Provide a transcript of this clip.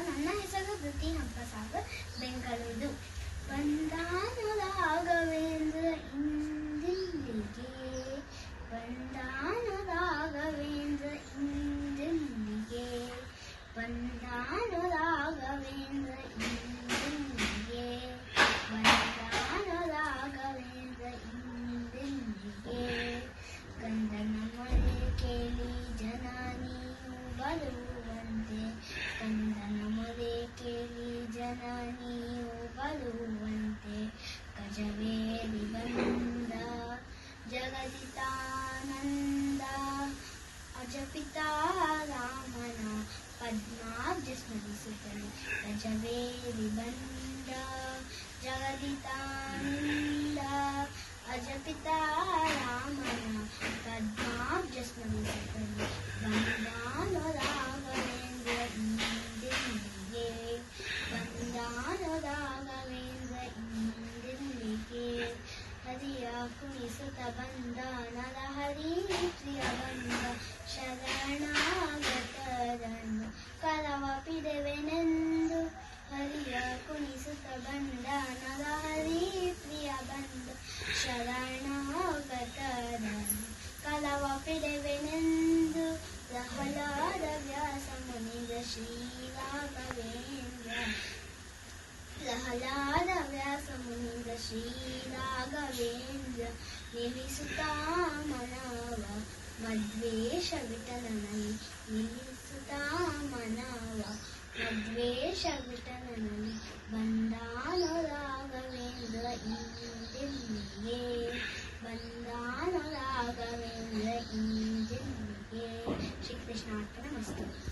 ನನ್ನ ಹೆಸರು ಧೃತಿ ಹಬ್ಬಸಾಗರ್ ಬೆಂಗಳೂರು. ಬಂದ पिता रामना पद्माब्ज स्मरिसुतनु रजवेरि बण्ड जगदितानन्द। अज पिता रामना पद्माब्ज स्मरिसुतनु वन्दानुरागवेन्द्र इन्द्रिये। वन्दानुरागवेन्द्र इन्द्रिये। हरिया कुणिसुत वन्दानरा लहलादव्यासमुनिन्द श्रीराघवेन्द्र प्रहलादव्यासमुनिन्द श्रीराघवेन्द्र निसुता मद्वेषविटलनै मद्वेष मद्वेषविट Thank you.